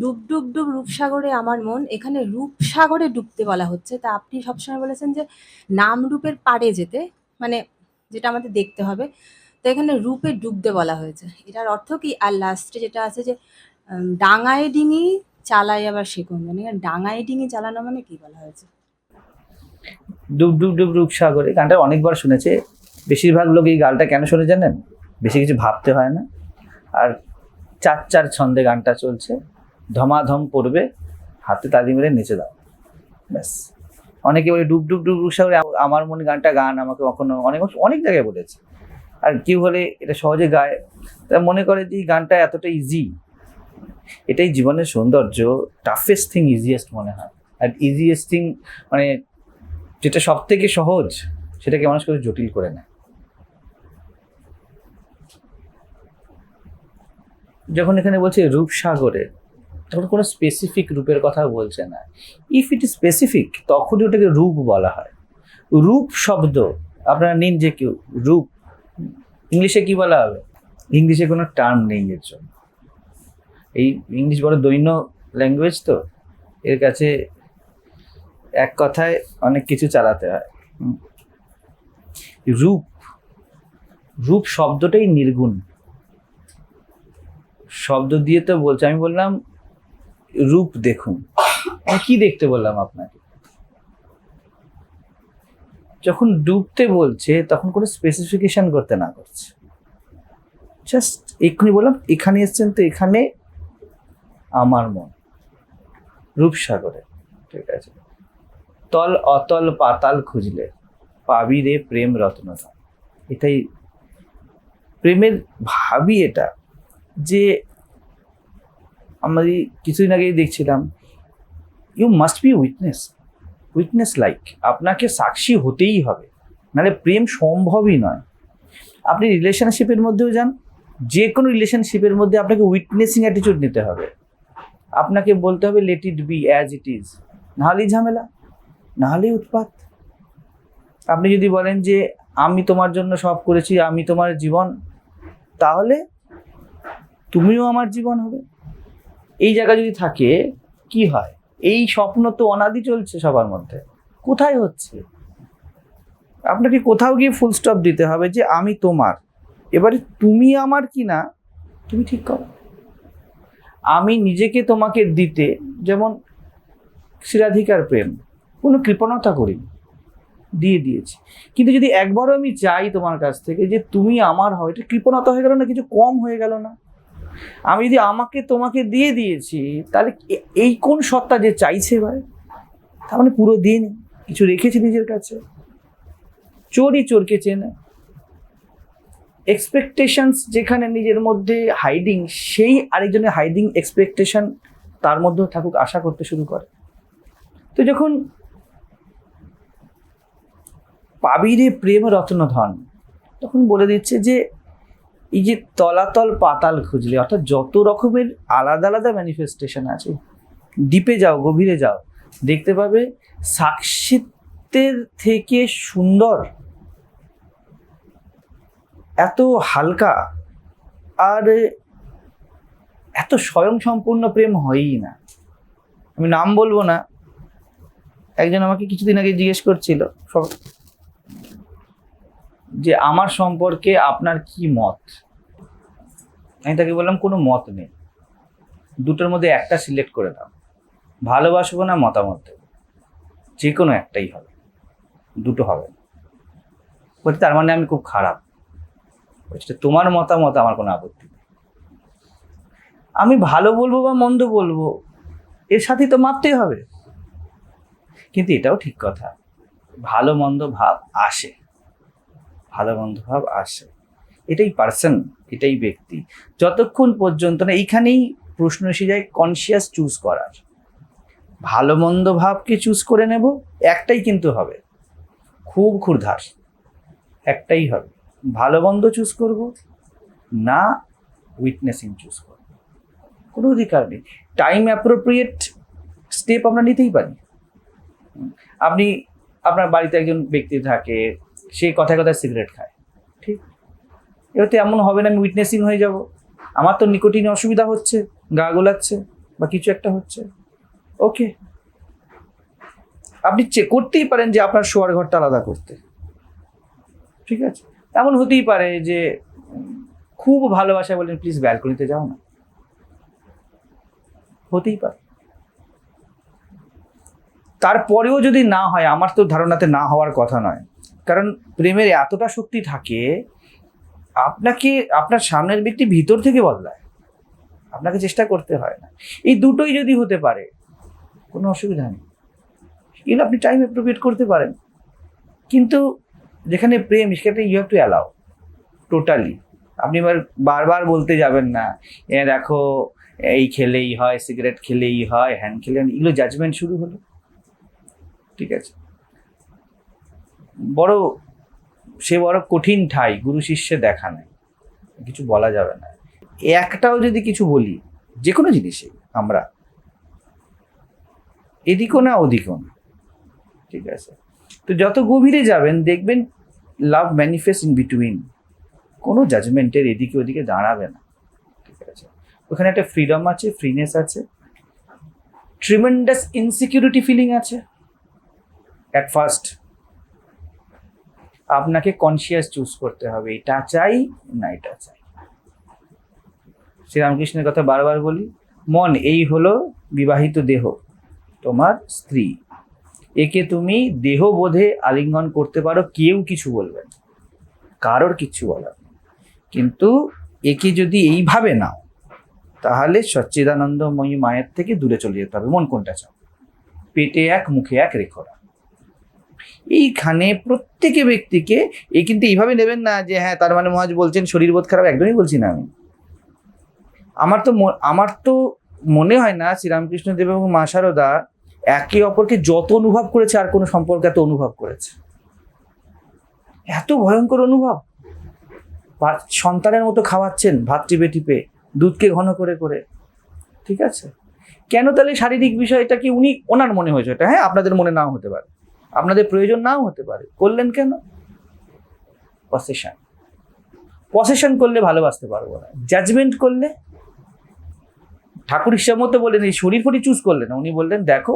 ডুব ডুব ডুব রূপসাগরে আমার মন, এখানে রূপসাগরে ডুবতে বলা হচ্ছে। তা আপনি সবসময় বলেছেন যে নামরূপের পাড়ে যেতে মানে যেটা আমাদের দেখতে হবে। তো এখানে রূপে ডুবতে বলা হয়েছে। এটার অর্থ কি? আর লাস্টে যেটা আছে যে ডাঙায় ডিঙি চালাই আবার শেখুন এখানে ডাঙায় ডিঙি চালানো মানে কি বলা হয়েছে? ডুব ডুব ডুব রূপ সাগরে গানটা অনেকবার শুনেছে। বেশিরভাগ লোক এই গানটা কেন শুনে জানেন? বেশি কিছু ভাবতে হয় না। আর চার চার ছন্দে গানটা চলছে। ধমাধম পড়বে, হাতে তালি মেরে নেচে দাও। ব্যাস। অনেকে বলে ডুব ডুব ডুব সাগরে আমার মনে গানটা গান, আমাকে কখনো অনেক অনেক জায়গায় বলেছে। আর কেউ হলে এটা সহজে গায়। তা মনে করে যে গানটা এতটা ইজি এটাই জীবনের সৌন্দর্য টাফেস্ট থিং ইজিয়েস্ট মনে হয়। আর ইজিয়েস্ট থিং মানে যেটা সব থেকে সহজ, সেটাকে মানুষ করে জটিল করে নেয়। যখন এখানে বলছে রূপসাগরে তখন কোনো স্পেসিফিক রূপের কথা বলছে না। ইফ ইট স্পেসিফিক তখনই ওটাকে রূপ বলা হয়। রূপ শব্দ, আপনারা নিন যে কেউ, রূপ, ইংলিশে কি বলা হবে? ইংলিশে কোনো টার্ম নেই এর জন্য। এই ইংলিশ বড় দৈন্য ল্যাঙ্গুয়েজ তো, এর কাছে এক কথায় অনেক কিছু চালাতে হয়। রূপ রূপ শব্দটাই নির্গুণ। শব্দ দিয়ে তো বলছে, আমি বললাম রূপ দেখুন। কি দেখতে বললাম আপনাকে। যখন ডুবতে বলছে, তখন কোনো স্পেসিফিকেশন করতে না করছে। জাস্ট এক্ষুনি বললাম, এখানে এসছেন তো এখানে আমার মন। রূপসাগরে, ঠিক আছে। তল অতল পাতাল খুঁজলে পাবি রে প্রেম রত্নধন। এটাই প্রেমের ভাবি এটা যে আমরা কিছুদিন আগেই দেখছিলাম you must be witness witness like আপনাকে সাক্ষী হতেই হবে, নাহলে প্রেম সম্ভবই নয়। আপনি রিলেশনশিপের মধ্যেও যান যে কোনো রিলেশনশিপের মধ্যে আপনাকে উইটনেসিং অ্যাটিটিউড নিতে হবে। আপনাকে বলতে হবে let it be as it is নাহলেই ঝামেলা, নাহলেই উৎপাত। আপনি যদি বলেন যে, আমি তোমার জন্য সব করেছি, আমি তোমার জীবন, তাহলে তুমিও আমার জীবন হবে। এই জায়গা যদি থাকে, কি হয়? এই স্বপ্ন তো অনাদি চলছে সবার মধ্যে। কোথায় হচ্ছে? আপনাকে কোথাও গিয়ে ফুল স্টপ দিতে হবে যে আমি তোমার। এবারে তুমি আমার কি না তুমি ঠিক করো। আমি নিজেকে তোমাকে দিতে যেমন শিরাধিকার প্রেম, কোনো কৃপণতা করিনি, দিয়ে দিয়েছি। কিন্তু যদি একবারও আমি চাই তোমার কাছ থেকে যে তুমি আমার হও, এটা কৃপণতা হয়ে গেল না, কিছু কম হয়ে গেল না? আমি যদি আমাকে তোমাকে দিয়ে দিয়েছি, তাহলে এই কোন সত্তা যে চাইছে এবারে তার মানে পুরো দিন কিছু রেখেছি নিজের কাছে। চোরই চোরকে চেনে। এক্সপেকটেশনস যেখানে নিজের মধ্যে হাইডিং সেই আরেকজনের হাইডিং এক্সপেকটেশন তার মধ্যেও থাকুক, আশা করতে শুরু করে। তো যখন পাবিরে প্রেম রত্নধন, তখন বলে দিচ্ছে যে এই যে তলাতল পাতাল খুঁজলে, অর্থাৎ যত রকমের আলাদা আলাদা ম্যানিফেস্টেশন আছে ডিপে যাও, গভীরে যাও, দেখতে পাবে সাক্ষিত্বের থেকে সুন্দর, এত হালকা আর এত স্বয়ং সম্পূর্ণ প্রেম হয়ই না। আমি নাম বলব না, একজন আমাকে কিছুদিন আগে জিজ্ঞেস করছিল যে আমার সম্পর্কে আপনার কি মত? আমি তাকে বললাম, কোনো মত নেই। দুটোর মধ্যে একটা সিলেক্ট করে দাও। ভালোবাসবো না মতামত দেবো। যে কোনো একটাই হবে। দুটো হবে না। বলছে, তার মানে আমি খুব খারাপ। বলছে তোমার মতামত আমার কোনো আপত্তি নেই। আমি ভালো বলব বা মন্দ বলব, এর সাথেই তো মাপতেই হবে। কিন্তু এটাও ঠিক কথা। ভালো, মন্দ ভাব আসে। ভালো, মন্দ ভাব আসে। এটাই পার্সন এটাই ব্যক্তি। যতক্ষণ পর্যন্ত না, এইখানেই প্রশ্ন এসে যায় কনসিয়াস চুজ করার। ভালো মন্দ ভাবকে চুজ করে নেব, একটাই কিন্তু হবে। খুব ক্ষুরধার একটাই হবে। ভালো মন্দ চুজ করব, না উইটনেসিং চুজ করব। কোনো অধিকার নেই। টাইম অ্যাপ্রোপ্রিয়েট স্টেপ আমরা নিতেই পারি। আপনি, আপনার বাড়িতে একজন ব্যক্তি থাকে, সে কথায় কথায় সিগারেট খায়। এবার তো এমন হবে না আমি উইটনেসিং হয়ে যাব। আমার তো নিকোটিন অসুবিধা হচ্ছে, গা গোলাচ্ছে বা কিছু একটা হচ্ছে। ওকে আপনি চেক করতেই পারেন যে আপনার শোয়ার ঘরটা আলাদা করতে। ঠিক আছে? এমন হতেই পারে যে খুব ভালোবাসা বলেন প্লিজ ব্যালকনিতে যাও না। হতেই পারে। তারপরেও যদি না হয়, আমার তো ধারণাতে না হওয়ার কথা নয়। কারণ প্রেমের এতটা শক্তি থাকে আপনাকে, আপনার সামনের ব্যক্তি ভিতর থেকে বদলায়। আপনাকে চেষ্টা করতে হয় না। এই দুটোই যদি হতে পারে, কোনো অসুবিধা নেই। এগুলো আপনি টাইম অ্যাপ্রোপ্রিয়েট করতে পারেন। কিন্তু যেখানে প্রেম, সেখানে you have to allow totally আপনি এবার বারবার বলতে যাবেন না, এ দেখো, এই খেলেই হয় সিগারেট খেলেই হয় হ্যান খেলে এগুলো জাজমেন্ট শুরু হলো। ঠিক আছে? বড় সে বড় কঠিন ঠাই, গুরু শিষ্যে দেখা নেই। কিছু বলা যাবে না। একটাও যদি কিছু বলি যে কোনো জিনিসে আমরা। এদিকও না ওদিকও না। ঠিক আছে? তো যত গভীরে যাবেন, দেখবেন লাভ ম্যানিফেস্ট ইন বিটুইন কোনো জাজমেন্টের এদিকে ওদিকে দাঁড়াবে না। ঠিক আছে? ওখানে একটা ফ্রিডম আছে ফ্রিনেস আছে। ট্রিমেন্ডাস ইনসিকিউরিটি ফিলিং আছে। অ্যাট ফার্স্ট আপনাকে কনসিয়াস চুজ করতে হবে। এটা চাই না এটা চাই। শ্রীরামকৃষ্ণের কথা বারবার বলি, মন এই হলো বিবাহিত দেহ, তোমার স্ত্রী। একে তুমি দেহ বোধে আলিঙ্গন করতে পারো, কেউ কিছু বলবে না। কারোর কিচ্ছু বলার। কিন্তু একে যদি এইভাবে নাও, তাহলে সচ্চিদানন্দময়ী মায়ের থেকে দূরে চলে যেতে হবে। মন কোনটা চাও? পেটে এক, মুখে এক রেখো এইখানে প্রত্যেকে ব্যক্তিকে এই কিন্তু এইভাবে নেবেন না যে হ্যাঁ তার মানে মহাজ বলছেন শরীর বোধ খারাপ, একদমই বলছি না আমি। আমার তো আমার তো মনে হয় না শ্রীরামকৃষ্ণ দেব এবং মা শারদা একে অপরকে যত অনুভব করেছে, আর কোনো সম্পর্ক এত অনুভব করেছে। এত ভয়ঙ্কর অনুভব। সন্তানের মতো খাওয়াচ্ছেন, ভাত টিপে টিপে, দুধকে ঘন করে করে। ঠিক আছে? কেন তাহলে শারীরিক বিষয়টা কি উনি ওনার মনে হয়েছে এটা হ্যাঁ আপনাদের মনে নাও হতে পারে। আপনাদের প্রয়োজন নাও হতে পারে। করলেন কেন? পসেশন পসেশন করলে ভালোবাসতে পারব না। জাজমেন্ট করলে? ঠাকুর হিসাব মতো বললেন এই শরীর ফরি চুজ করলেন উনি বললেন, দেখো,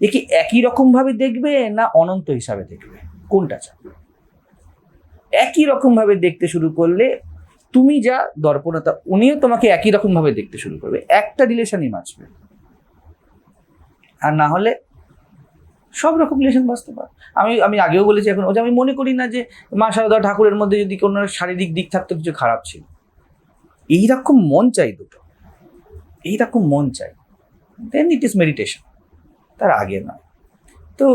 এ কি একই রকম ভাবে দেখবে না অনন্ত হিসাবে দেখবে? কোনটা চাও? একই রকম ভাবে দেখতে শুরু করলে তুমি যা দর্পণতা, উনিও তোমাকে একই রকম ভাবে দেখতে শুরু করবে। একটা রিলেশনই বাঁচবে। আর না হলে সব রকম রিলেশন বাঁচতে পারে আমি আমি আগেও বলেছি এখন ও যে আমি মনে করি না যে মা সারদা ঠাকুরের মধ্যে যদি কোনো শারীরিক দিক থাকতো কিছু খারাপ ছিল। এইরকম মন চাই দুটো। এইরকম মন চাই। দেন ইট ইজ মেডিটেশন তার আগে নয়। তো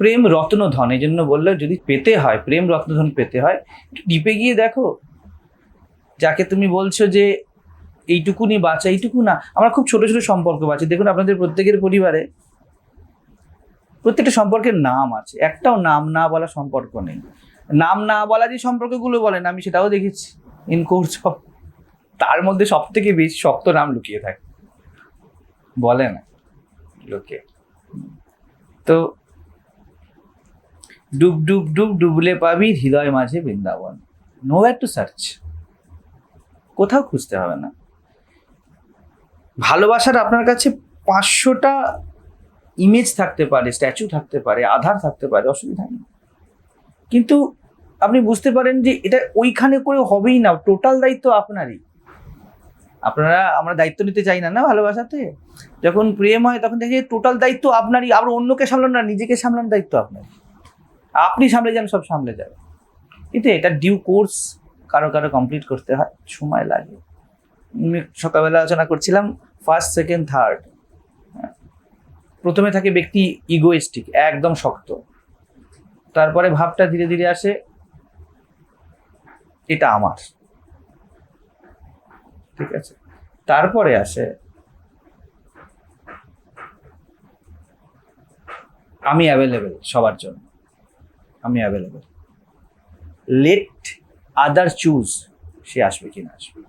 প্রেম রত্নধন এই জন্য বলল যদি পেতে হয়, প্রেম রত্নধন পেতে হয়, একটু ডিপে গিয়ে দেখো। যাকে তুমি বলছো যে এইটুকুনি বাঁচা, এইটুকু না, আমরা খুব ছোট ছোট সম্পর্ক বাঁচি। দেখুন, আপনাদের প্রত্যেকের পরিবারে প্রত্যেকটা সম্পর্কের নাম আছে। একটাও নাম না বলা সম্পর্ক নেই। নাম না বলা যে সম্পর্কগুলো বলেন, আমি সেটাও দেখেছি ইন কোর্স অফ তার মধ্যে সব থেকে বেশি শক্ত নাম লুকিয়ে থাকে। বলে না লোকে তো ডুব ডুব ডুব ডুবলে পাবি হৃদয় মাঝে Vrindavan. Nowhere to search কোথাও খুঁজতে হবে না। ভালোবাসার আপনার কাছে পাঁচশোটা ইমেজ থাকতে পারে স্ট্যাচু থাকতে পারে, আধার থাকতে পারে, অসুবিধা নেই। কিন্তু আপনি বুঝতে পারেন যে এটা ওইখানে করে হবেই না টোটাল দায়িত্ব আপনারই। আপনারা, আমরা দায়িত্ব নিতে চাই না না ভালোবাসাতে? যখন প্রেম হয়, তখন দেখি টোটাল দায়িত্ব আপনারই, আবার অন্যকে সামলান না, নিজেকে সামলানোর দায়িত্ব আপনার আপনি সামলে যান, সব সামলে যাবে। কিন্তু এটা ডিউ কোর্স কারও কারও কমপ্লিট করতে হয়, সময় লাগে। সকালবেলা আলোচনা করছিলাম ফার্স্ট সেকেন্ড থার্ড প্রথমে থাকে ব্যক্তি ইগোয়েস্টিক একদম শক্ত। তারপরে ভাবটা ধীরে ধীরে আসে, এটা আমার। ঠিক আছে? তারপরে আসে, আমি অ্যাভেলেবেল সবার জন্য। আমি অ্যাভেলেবেল লেট আদার চুজ সে আসবে কি না আসবে।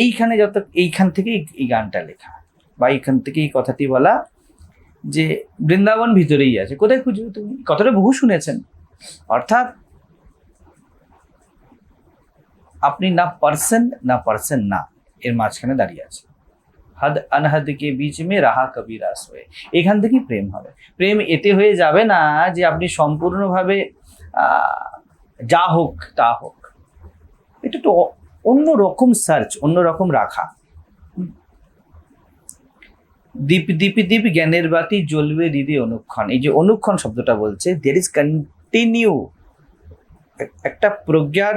এইখানে যত, এইখান থেকেই এই গানটা লেখা। বা এইখান থেকে এই কথাটি বলা যে বৃন্দাবন ভিতরেই আছে। কোথায় খুঁজবে তুমি? কথাটা বহু শুনেছেন। অর্থাৎ আপনি না পার্সন না পার্সন না, এর মাঝখানে দাঁড়িয়ে আছে। হদ অনহদ কে বীচ মে রাহা কবি রাস হয়ে। এখান থেকেই প্রেম হবে। প্রেম এতে হয়ে যাবে না যে আপনি সম্পূর্ণভাবে যা হোক তা হোক। এটা তো অন্য রকম সার্চ অন্য রকম রাখা। দীপ দীপ দীপ, জ্ঞানের বাতি জ্বলবে হৃদয় অনুক্ষণ। এই যে অনুক্ষণ শব্দটা বলছে দের ইজ কন্টিনিউ একটা প্রজ্ঞার,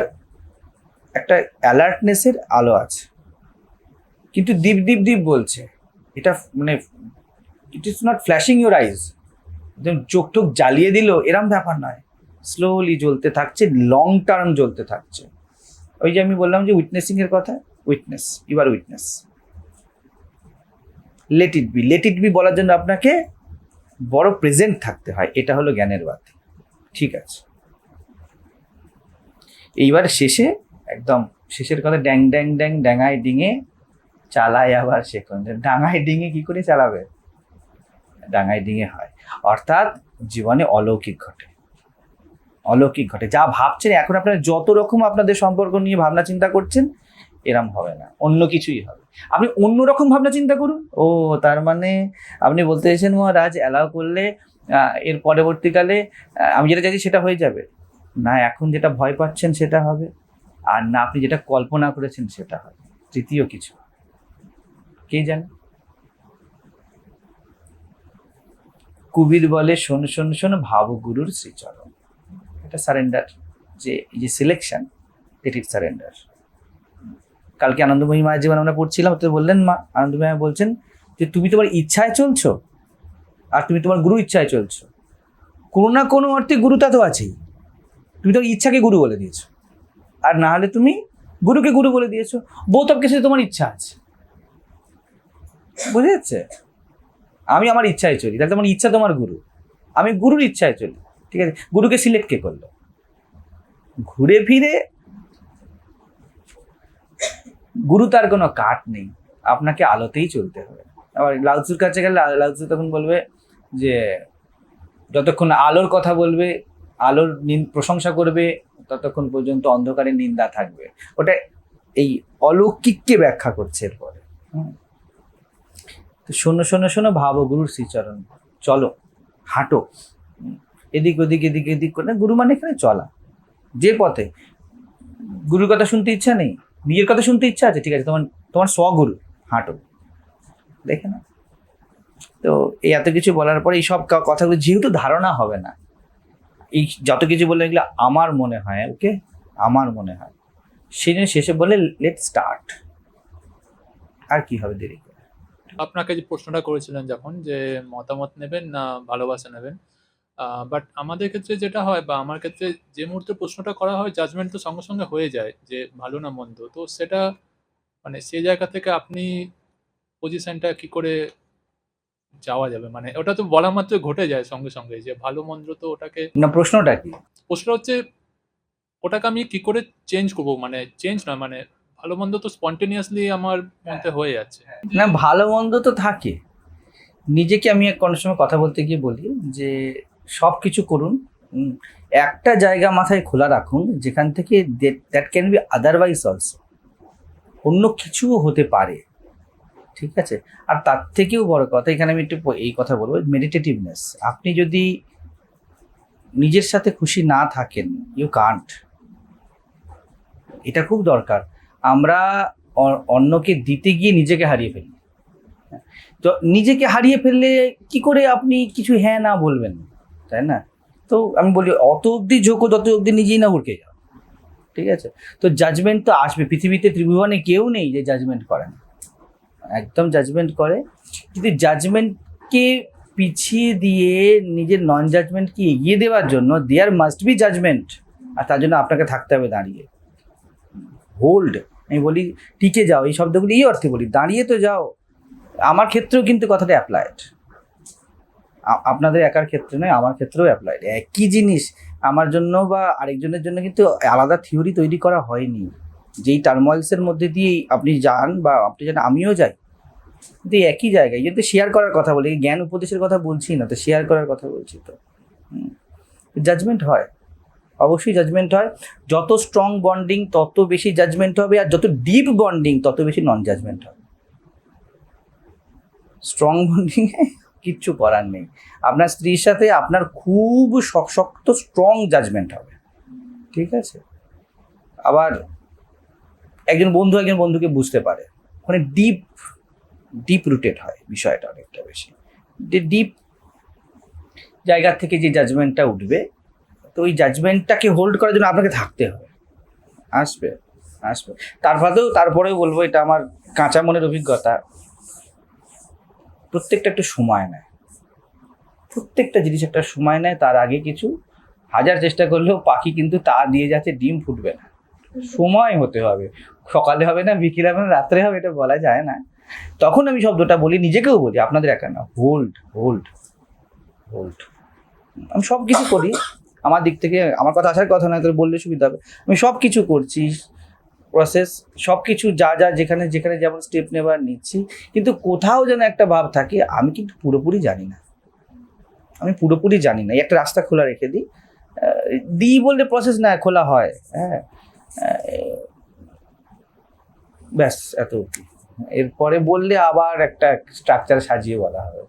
একটা অ্যালার্টনেসের আলো আছে। কিন্তু দীপ দীপ দীপ বলছে, এটা মানে it is not flashing your eyes একদম চোখ টোক জ্বালিয়ে দিল, এরম ব্যাপার নয়। স্লোলি জ্বলতে থাকছে লং টার্ম জ্বলতে থাকছে। ওই যে আমি বললাম যে উইটনেসিং এর কথা witness you are witness let it be let it be বলার জন্য আপনাকে বড় প্রেজেন্ট থাকতে হয়। এটা হলো জ্ঞানের বাতি ঠিক আছে? এইবার শেষে, একদম শেষের কথা, ড্যাং ড্যাং ড্যাং, ড্যাঙায় ডিঙে চালায় আবার কোন ডাঙায় ডিঙে কি করে চালাবে? ডাঙায় ডিঙে হয়। অর্থাৎ জীবনে অলৌকিক ঘটে। অলৌকিক ঘটে। যা ভাবছেন, এখন আপনারা যত রকম আপনাদের সম্পর্ক নিয়ে ভাবনা চিন্তা করছেন এরম হবে না, অন্য কিছুই হবে। আপনি অন্য রকম ভাবনা চিন্তা করুন। ও, তার মানে আপনি বলতে চাইছেন মহারাজ অ্যালাউ করলে এর পরবর্তীকালে আমি যেটা চাইছি সেটা হয়ে যাবে। না, এখন যেটা ভয় পাচ্ছেন সেটা হবে, আর না, আপনি যেটা কল্পনা করেছেন সেটা হবে। তৃতীয় কিছু। কে জানে? কুবির বলে, শোন শোন শোন, ভাবগুরুর শ্রীচরণ। এটা সারেন্ডার যে যে সিলেকশন ইট সারেন্ডার কালকে আনন্দময়ী মায়ের জীবন আমরা পড়ছিলাম, তো বললেন মা, আনন্দময়ী বলছেন যে তুমি তোমার ইচ্ছায় চলছো আর তুমি তোমার গুরু ইচ্ছায় চলছো। কোনো না কোনো অর্থে গুরুতা তো আছেই। তুমি তো ইচ্ছাকে গুরু বলে দিয়েছ। আর না হলে তুমি গুরুকে গুরু বলে দিয়েছ। বোধ কিছু তোমার ইচ্ছা আছে। বুঝে যাচ্ছে? আমি আমার ইচ্ছায় চলি, তাহলে তোমার ইচ্ছা তোমার গুরু। আমি গুরুর ইচ্ছায় চলি। ঠিক আছে? গুরুকে সিলেক্ট কে করল? ঘুরে ফিরে গুরু তার কোনো কাট নেই। আপনাকে আলোতেই চলতে হবে। আবার লাউচুর কাছে গেলে লাউচু তখন বলবে যে, যতক্ষণ আলোর কথা বলবে, আলোর প্রশংসা করবে, ততক্ষণ পর্যন্ত অন্ধকারের নিন্দা থাকবে। ওটা এই অলৌকিককে ব্যাখ্যা করছে এরপরে। হুম। তো শোনো শোনো শোনো, ভাবো, গুরুর শ্রীচরণ। চলো, হাঁটো। এদিক, ওদিক, এদিক এদিক করে। গুরু মানে এখানে চলা। যে পথে। গুরুর কথা শুনতে ইচ্ছা নেই। নিজের কথা শুনতে ইচ্ছা আছে, ঠিক আছে, তোমার তোমার স্বগুরু, হাঁটো। দেখে না তো এই এত কিছু বলার পরে এই সব কথাগুলো যেহেতু ধারণা হবে না, এই যত কিছু বললে এগুলো আমার মনে হয়, ওকে? আমার মনে হয়। সেই জন্য শেষে বলে লেট স্টার্ট আর কি হবে দেরি করে? আপনাকে যে প্রশ্নটা করেছিলেন যখন, যে মতামত নেবেন না ভালোবাসা নেবেন বাট আমাদের ক্ষেত্রে যেটা হয় বা আমার ক্ষেত্রে যে মুহূর্তে প্রশ্নটা করা হয় জাজমেন্ট তো সঙ্গে সঙ্গে হয়ে যায় যে ভালো না মন্দ। তো সেটা মানে সেই জায়গা থেকে আপনি পজিশনটা কি করে যাওয়া যাবে? মানে ওটা তো বলা মাত্র ঘটে যায় সঙ্গে সঙ্গে যে ভালো মন্দ তো ওটাকে না প্রশ্নটা কি? প্রশ্ন হচ্ছে ওটাকে আমি কি করে চেঞ্জ করব? মানে চেঞ্জ নয় মানে ভালো মন্দ তো স্পন্টেনিয়াসলি আমার মধ্যে হয়ে যাচ্ছে। না ভালো মন্দ তো থাকে। নিজেকে আমি এক কোনো সময় কথা বলতে গিয়ে বলি যে সব কিছু করুন একটা জায়গা মাথায় খোলা রাখুন, যেখান থেকে that can be otherwise also অন্য কিছুও হতে পারে। ঠিক আছে? আর তার থেকেও বড় কথা, এখানে আমি একটু এই কথা বলব মেডিটেটিভনেস আপনি যদি নিজের সাথে খুশি না থাকেন ইউ কান্ট এটা খুব দরকার। আমরা অন্যকে দিতে গিয়ে নিজেকে হারিয়ে ফেলি। তো নিজেকে হারিয়ে ফেললে কি করে আপনি কিছু হ্যাঁ না বলবেন? তাই না? তো আমি বলি, অত অবধি ঝোঁকো তত অবধি নিজেই না উড়কে যাও। ঠিক আছে? তো জাজমেন্ট তো আসবে। পৃথিবীতে ত্রিভুবনে কেউ নেই যে জাজমেন্ট করে না। একদম জাজমেন্ট করে। কিন্তু জাজমেন্টকে পিছিয়ে দিয়ে নিজের নন জাজমেন্টকে এগিয়ে দেওয়ার জন্য দেয়ার মাস্ট বি জাজমেন্ট আর তার জন্য আপনাকে থাকতে হবে দাঁড়িয়ে। হোল্ড আমি বলি, টিকে যাও। এই শব্দগুলি এই অর্থে বলি, দাঁড়িয়ে তো যাও। আমার ক্ষেত্রেও কিন্তু কথাটা অ্যাপ্লাইড আপনাদের একার ক্ষেত্রে নয়, আমার ক্ষেত্রেও অ্যাপ্লাইড একই জিনিস আমার জন্য বা আরেকজনের জন্য কিন্তু আলাদা থিওরি তৈরি করা হয়নি। যেই টার্ময়েলসের মধ্যে দিয়েই আপনি যান বা আপনি যান আমিও যাই, কিন্তু একই জায়গায়। যদি শেয়ার করার কথা বলি, জ্ঞান উপদেশের কথা বলছি না, তো শেয়ার করার কথা বলছি তো। জাজমেন্ট হয়। অবশ্যই জাজমেন্ট হয়। যত স্ট্রং বন্ডিং তত বেশি জাজমেন্ট হবে আর যত ডিপ বন্ডিং তত বেশি নন জাজমেন্ট হবে। স্ট্রং বন্ডিংয়ে কিচ্ছু করার নেই। আপনার স্ত্রীর সাথে আপনার খুব শক্ত স্ট্রং জাজমেন্ট হবে। ঠিক আছে? আবার একজন বন্ধু একজন বন্ধুকে বুঝতে পারে। ওখানে ডিপ ডিপ রুটেড হয় বিষয়টা অনেকটা বেশি। যে ডিপ জায়গা থেকে যে জাজমেন্টটা উঠবে, তো ওই জাজমেন্টটাকে হোল্ড করার জন্য আপনাকে থাকতে হবে। আসবে আসবে। তারপরেও তারপরেও বলব এটা আমার কাঁচা মনের অভিজ্ঞতা। প্রত্যেকটা একটু সময় নেয়। প্রত্যেকটা জিনিস একটা সময় নেয়, তার আগে কিছু হাজার চেষ্টা করলেও পাখি কিন্তু তা দিয়ে যাচ্ছে ডিম ফুটবে না। সময় হতে হবে। সকালে হবে না, বিকেলে হবে না, রাত্রে হবে, এটা বলা যায় না। তখন আমি শব্দটা বলি, নিজেকেও বলি, আপনাদের একা না। হোল্ড হোল্ড হোল্ড আমি সব কিছু করি। আমার দিক থেকে, আমার কথা আসার কথা নয় তোর বললে সুবিধা হবে। আমি সব কিছু করছি প্রসেস সব কিছু যা যা যেখানে যেখানে যেমন স্টেপ নেবার নিচ্ছি, কিন্তু কোথাও যেন একটা ভাব থাকে, আমি কিন্তু পুরোপুরি জানি না। আমি পুরোপুরি জানি না। একটা রাস্তা খোলা রেখে দিই। দিই বললে প্রসেস না, খোলা হয়। হ্যাঁ। ব্যাস, এত এরপরে বললে আবার একটা স্ট্রাকচার সাজিয়ে বলা হবে।